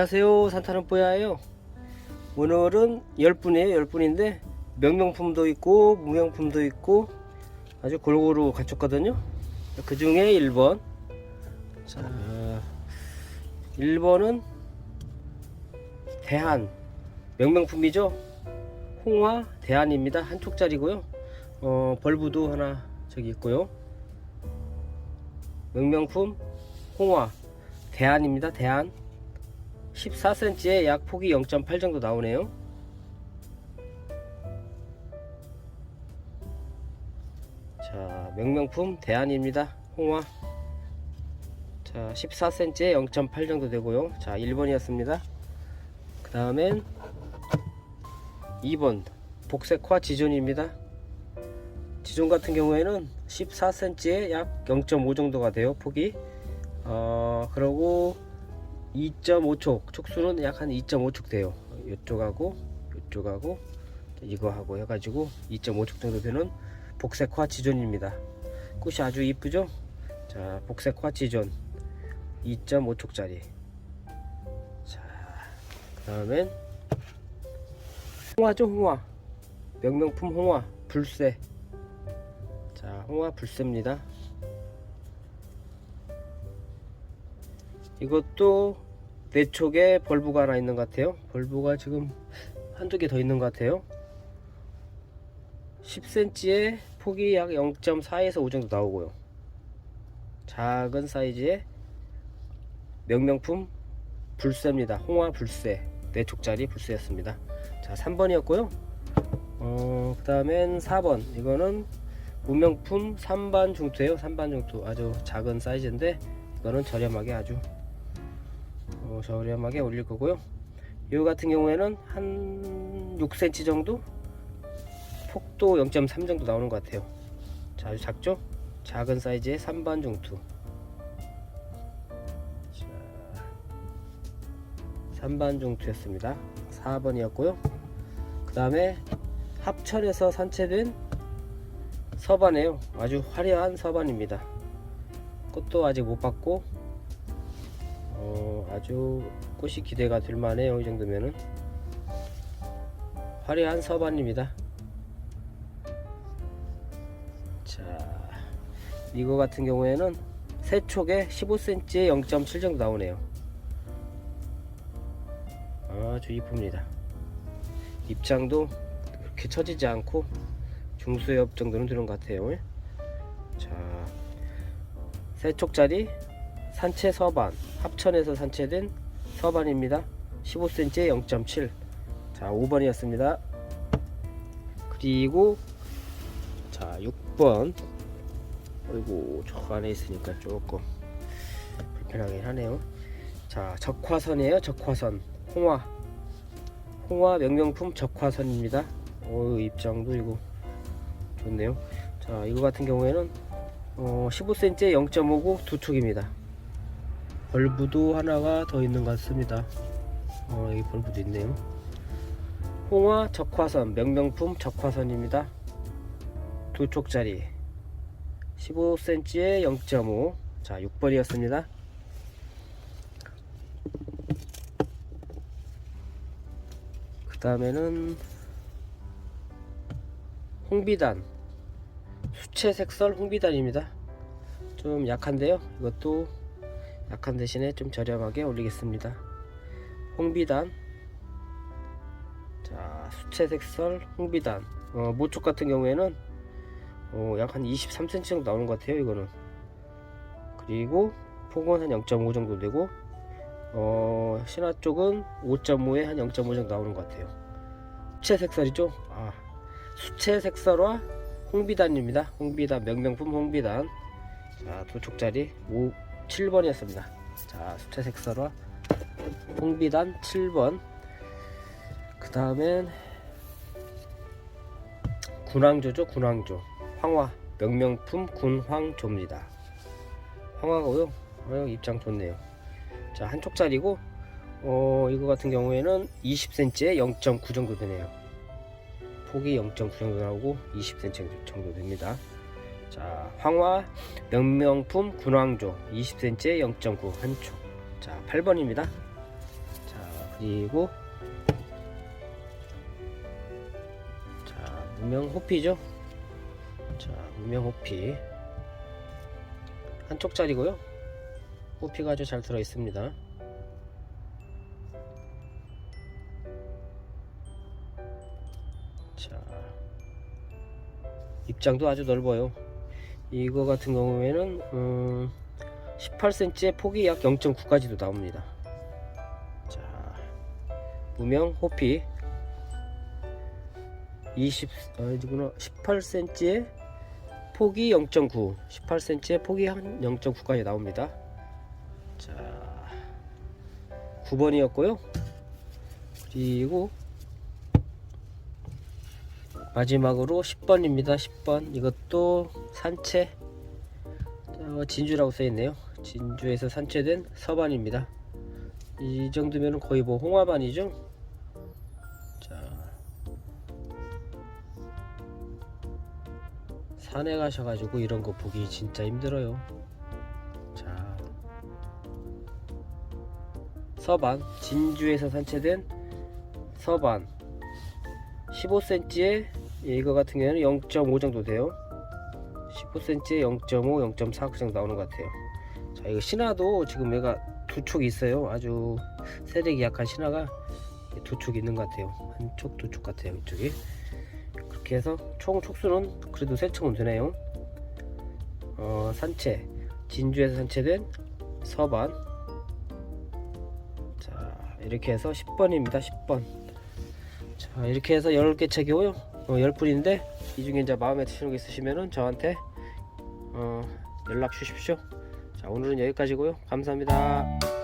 안녕하세요. 산타는 뽀야예요. 오늘은 10분이에요. 10분인데 명명품도 있고 무명품도 있고 아주 골고루 갖췄거든요. 그 중에 1번. 자 1번은 대한 명명품이죠. 홍화 대한입니다. 한 촉짜리고요. 어, 벌브도 하나 저기 있고요. 명명품 홍화 대한입니다. 대한 14cm에 약 폭이 0.8 정도 나오네요. 자, 명명품 대안입니다. 홍화. 자, 14cm에 0.8 정도 되고요. 자, 1번이었습니다. 그 다음엔 2번 복색화 지존입니다. 지존 같은 경우에는 14cm에 약 0.5 정도가 돼요. 폭이. 어, 그러고 2.5촉 촉수는 약 한 2.5촉 돼요. 이쪽하고 이쪽하고 이거 하고 해가지고 2.5촉 정도 되는 복색화 지존입니다. 꽃이 아주 이쁘죠? 자 복색화 지존. 2.5촉짜리. 자 그 다음엔 홍화죠 홍화. 명명품 홍화 불새. 자 홍화 불새입니다 이것도 네 촉에 벌브가 하나 있는 것 같아요. 벌브가 지금 한두 개 더 있는 것 같아요. 10cm에 폭이 약 0.4에서 5 정도 나오고요. 작은 사이즈의 명명품 불새입니다. 홍화 불새. 네 촉짜리 불새였습니다. 자, 3번이었고요. 어, 그 다음엔 4번. 이거는 무명품 3반 중투예요. 3반 중투. 아주 작은 사이즈인데 이거는 저렴하게 아주 어, 저렴하게 올릴 거고요. 이 같은 경우에는 한 6cm 정도 폭도 0.3 정도 나오는 것 같아요. 자, 아주 작죠? 작은 사이즈의 3반 중투. 자, 3반 중투였습니다. 4번이었고요. 그 다음에 합천에서 산채된 서반이에요. 아주 화려한 서반입니다. 꽃도 아직 못 봤고 어, 아주 꽃이 기대가 될 만해요 이 정도면은. 화려한 서반입니다. 자 이거 같은 경우에는 세 촉에 15cm에 0.7 정도 나오네요. 아주 이쁩니다. 입장도 그렇게 처지지 않고 중수엽 정도는 들은 것 같아요. 자 세 촉짜리 산채 서반 합천에서 산채된 서반입니다. 15cm에 0.7 자 5번이었습니다. 그리고 자 6번. 어이구 저 안에 있으니까 조금 불편하긴 하네요. 자 적화선이에요 적화선. 홍화. 홍화 명명품 적화선입니다. 어 입장도 이거 좋네요. 자 이거 같은 경우에는 어, 15cm에 0.59두 촉입니다 벌브도 하나가 더 있는 것 같습니다. 어, 여기 벌브도 있네요. 홍화 적화선 명명품 적화선입니다. 두 촉짜리 15cm에 0.5. 자, 6번이었습니다. 그 다음에는 홍비단 수채색설 홍비단입니다. 좀 약한데요. 이것도 약한 대신에 좀 저렴하게 올리겠습니다. 홍비단. 자 수채색설 홍비단. 어, 모촉 같은 경우에는 어, 약한 23cm 정도 나오는 것 같아요 이거는. 그리고 폭은 한 0.5 정도 되고 어, 신화 쪽은 5.5에 한 0.5 정도 나오는 것 같아요. 수채색설이죠? 아, 수채색설과 홍비단입니다. 홍비단 명명품 홍비단. 자 도촉짜리. 5 7번이었습니다. 자, 수채 색설화 홍비단 7번. 그 다음엔 군황조죠, 군황조. 황화 명명품 군황조입니다. 황화고요. 어, 입장 좋네요. 자, 한 촉짜리고 어, 이거 같은 경우에는 20cm에 0.9 정도 되네요. 폭이 0.9 정도 나오고 20cm 정도 됩니다. 자, 황화 명명품 군왕조 20cm에 0.9 한촉. 자, 8번입니다. 그리고 자 무명 호피죠? 자 무명 호피. 한쪽짜리고요. 호피가 아주 잘 들어 있습니다. 자 입장도 아주 넓어요 이거 같은 경우에는 음, 18cm의 폭이 약 0.9까지도 나옵니다. 자 무명 호피. 20 아니구나. 18cm의 폭이 0.9 18cm의 폭이 한 0.9까지 나옵니다. 자 9번이었고요. 그리고 마지막으로 10번입니다. 10번. 이것도 산채. 어, 진주라고 써있네요. 진주에서 산채된 서반입니다. 이 정도면 거의 뭐 홍화반이죠? 자. 산에 가셔가지고 이런 거 보기 진짜 힘들어요. 자. 서반. 진주에서 산채된 서반. 15cm에 이거 같은 경우는 0.5 정도 돼요. 15cm에 0.5, 0.4 정도 나오는 것 같아요. 자 이거 신화도 지금 얘가 두촉 있어요. 아주 세력이 약한 신화가 두촉 있는 것 같아요. 한쪽 두촉 같아요 이쪽이. 그렇게 해서 총 촉수는 그래도 세 촉은 되네요. 어, 산채. 진주에서 산채된 서반. 자 이렇게 해서 10번입니다 10번. 자 이렇게 해서 10개 책이고요 어, 10분인데 이 중에 이제 마음에 드시는 거 있으시면은 저한테 어, 연락 주십시오. 자 오늘은 여기까지고요. 감사합니다